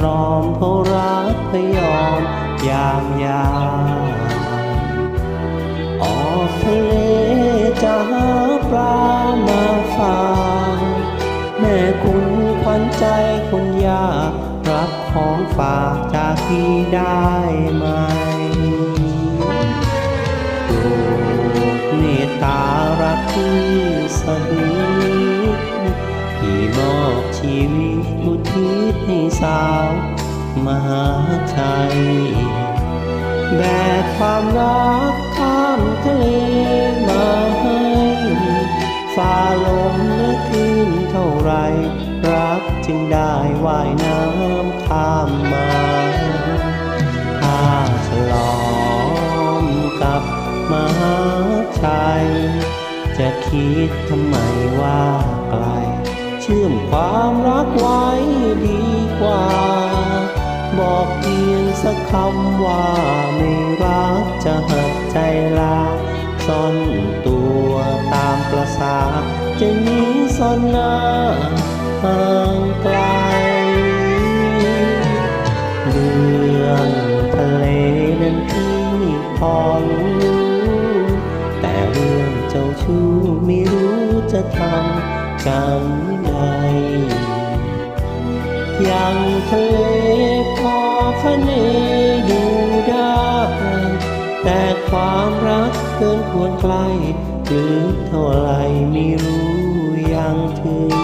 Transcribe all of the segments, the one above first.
ตรอมเพราะรักพยอมยามยาออกทะเลจะหาปลามาฝากแม่คุณขวัญใจคนยากรับของฝากจากที่ได้ไหมโปรดเมตตารักที่สุด ให้สาวมหาชัยแบกความรักข้ามทะเลมาให้ฝ่าลมและคลื่นเท่าไร รักจึงได้ว่ายน้ำข้ามมาถ้าฉลอมกับมหาชัย จะคิดทำไมว่าไกล เชื่อมความรักไว้ คำว่าไม่รักจะหักใจลาซ่อนตัวตามประสาจะหนีซ่อนหน้าห่างไกลเรื่องทะเลนั้นพี่พอรู้แต่เรื่องเจ้าชู้ไม่รู้จะทำกันใด อย่างทะเลพอคะเนดูได้แต่ความรักเกินควรใครหรือเท่าไรไม่รู้ยังถึง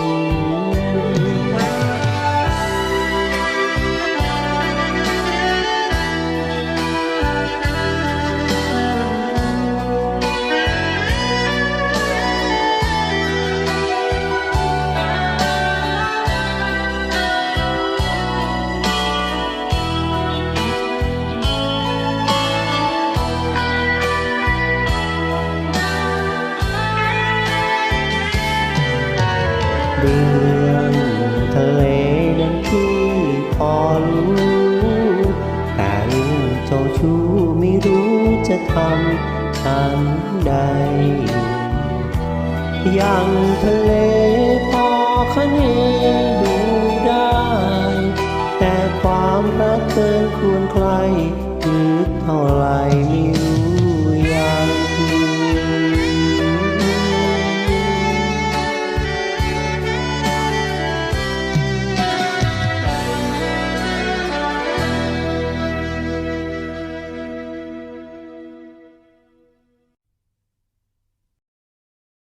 เรื่องทะเลนั้นพี่พอรู้แต่เรื่องเจ้าชู้ไม่รู้จะทำทันใดอย่างทะเล